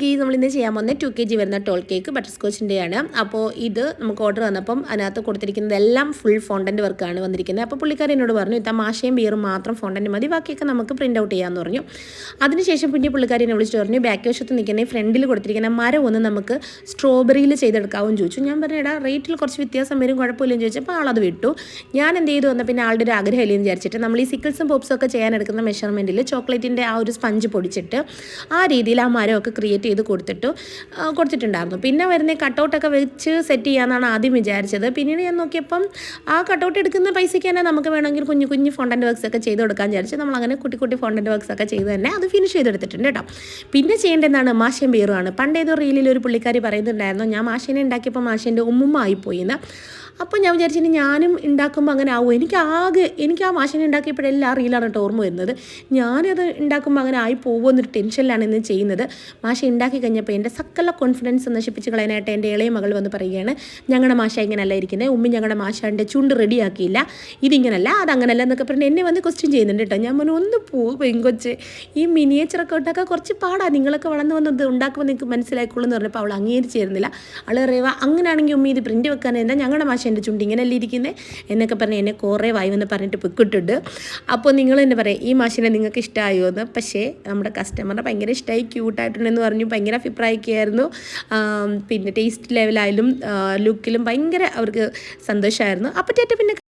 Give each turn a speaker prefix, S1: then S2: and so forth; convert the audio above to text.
S1: ഗീ നമ്മൾ ഇന്ന് ചെയ്യാൻ പോകുന്നത് ടു കെ ജി വരുന്ന ടോൾ കേക്ക് ബട്ടർ സ്കോച്ചിന്റെയാണ് അപ്പോൾ ഇത് നമുക്ക് ഓർഡർ വന്നപ്പം അതിനകത്ത് കൊടുത്തിരിക്കുന്നത് എല്ലാം ഫുൾ ഫോണ്ടന്റ് വർക്കാണ് വന്നിരിക്കുന്നത്. അപ്പോൾ പുള്ളിക്കാരി എന്നോട് പറഞ്ഞു ഇത്ത മാഷയും ബിയറും മാത്രം ഫോണ്ടന്റ് മതി ബാക്കിയൊക്കെ നമുക്ക് പ്രിന്റ് ഔട്ട് ചെയ്യാമെന്ന് പറഞ്ഞു. അതിനുശേഷം പിന്നെ പുള്ളിക്കാരി എന്നെ വിളിച്ചിട്ട് പറഞ്ഞു ബാക്ക് വശത്ത് നിൽക്കുന്ന ഫ്രണ്ടിൽ കൊടുത്തിരിക്കുന്ന മരം ഒന്ന് നമുക്ക് സ്ട്രോബെറിയിൽ ചെയ്തെടുക്കാമെന്ന് ചോദിച്ചു. ഞാൻ പറഞ്ഞു റേറ്റിൽ കുറച്ച് വ്യത്യാസം വരും കുഴപ്പമില്ലെന്ന് ചോദിച്ചപ്പോൾ ആളത് വിട്ടു. ഞാൻ എന്ത് ചെയ്തു വന്ന പിന്നെ ആളുടെ ഒരു ആഗ്രഹമില്ലെന്ന് വിചാരിച്ചിട്ട് നമ്മൾ ഈ സിക്കിൾസും പോപ്സും ഒക്കെ ചെയ്യാൻ എടുക്കുന്ന മെഷർമെന്റിൽ ചോക്ലേറ്റിന്റെ ആ ഒരു സ്പഞ്ച് പൊടിച്ചിട്ട് ആ രീതിയിൽ ആ മരമൊക്കെ ക്രിയേറ്റ് ചെയ്ത് കൊടുത്തിട്ട് കൊടുത്തിട്ടുണ്ടായിരുന്നു. പിന്നെ വരുന്ന കട്ടൗട്ടൊക്കെ വെച്ച് സെറ്റ് ചെയ്യാമെന്നാണ് ആദ്യം വിചാരിച്ചത്. പിന്നീട് ഞാൻ നോക്കിയപ്പം ആ കട്ടൗട്ട് എടുക്കുന്ന പൈസയ്ക്ക് തന്നെ നമുക്ക് വേണമെങ്കിൽ കുഞ്ഞു കുഞ്ഞു ഫോണ്ടന്റ് വർക്ക്സ് ഒക്കെ ചെയ്ത് കൊടുക്കാൻ വിചാരിച്ചു. നമ്മൾ അങ്ങനെ കുട്ടി കുട്ടി ഫോണ്ടന്റ് വർക്ക്സ് ഒക്കെ ചെയ്ത് തന്നെ അത് ഫിനിഷ് ചെയ്തെടുത്തിട്ടുണ്ട് കേട്ടോ. പിന്നെ ചെയ്യേണ്ടതാണ് മാഷ്യൻ ബീറുമാണ് പണ്ടേതോ റീലിൽ ഒരു പുള്ളിക്കാരി പറയുന്നുണ്ടായിരുന്നു ഞാൻ മാഷേനെ ഉണ്ടാക്കിയപ്പോൾ മാഷേന്റെ ആയിപ്പോയി എന്ന് അപ്പോൾ ഞാൻ വിചാരിച്ചിട്ട് ഞാനും ഉണ്ടാക്കുമ്പോൾ അങ്ങനെ ആവും എനിക്ക് ആകെ എനിക്ക് ആ മാഷിനെ ഉണ്ടാക്കിയപ്പോഴെല്ലാം ആ റീലാണ് കേട്ടോ ഓർമ്മ വരുന്നത്. ഞാനത് ഉണ്ടാക്കുമ്പോൾ അങ്ങനെ ആയി പോകുമെന്നൊരു ടെൻഷനിലാണ് ഇന്ന് ചെയ്യുന്നത്. മാഷ ഉണ്ടാക്കി കഴിഞ്ഞപ്പോൾ എന്റെ സകല കോൺഫിഡൻസ് നശിപ്പിച്ച് കളയാനായിട്ട് എന്റെ ഇളയ മകൾ വന്ന് പറയുകയാണ് ഞങ്ങളുടെ മാഷ ഇങ്ങനെയല്ല ഇരിക്കുന്നത് ഉമ്മി ഞങ്ങളുടെ മാഷാന്റെ ചുണ്ട് റെഡിയാക്കിയില്ല ഇതിങ്ങനല്ല അതങ്ങനല്ല എന്നൊക്കെ പറഞ്ഞ് എന്നെ വന്ന് ക്വസ്റ്റ്യൻ ചെയ്യുന്നുണ്ട് കേട്ടോ ഞാൻ പറഞ്ഞു ഒന്ന് പോ പെങ്കൊച്ച്. ഈ മിനിയേച്ചറൊക്കെ ഉണ്ടാക്കാൻ കുറച്ച് പാടാണ് നിങ്ങളൊക്കെ വളർന്നു വന്നത് ഉണ്ടാക്കുമ്പോൾ നിങ്ങൾക്ക് മനസ്സിലായിക്കോളൂ എന്ന് പറഞ്ഞപ്പോൾ അവൾ അംഗീകരിച്ചിരുന്നില്ല. അവൾ പറയുക അങ്ങനെയാണെങ്കിൽ ഉമ്മി ഇത് പ്രിന്റ് വെക്കാൻ എന്താ ഞങ്ങളുടെ മാഷ എന്റെ ചുണ്ട് ഇങ്ങനെയല്ലേ ഇരിക്കുന്നത് എന്നൊക്കെ പറഞ്ഞ് എന്നെ കുറേ വായി വന്ന് പറഞ്ഞിട്ട് പൊക്കിട്ടുണ്ട് അപ്പോൾ നിങ്ങൾ തന്നെ പറയാം ഈ മാഷിനെ നിങ്ങൾക്ക് ഇഷ്ടമായോ എന്ന്. പക്ഷേ നമ്മുടെ കസ്റ്റമറിനെ ഭയങ്കര ഇഷ്ടമായി ക്യൂട്ടായിട്ടുണ്ടെന്ന് പറഞ്ഞു ഭയങ്കര അഭിപ്രായമൊക്കെയായിരുന്നു. ആം, പിന്നെ ടേസ്റ്റ് ലെവലായാലും ലുക്കിലും ഭയങ്കര അവർക്ക് സന്തോഷമായിരുന്നു. അപ്പോൾ ചേട്ടൻ പിന്നെ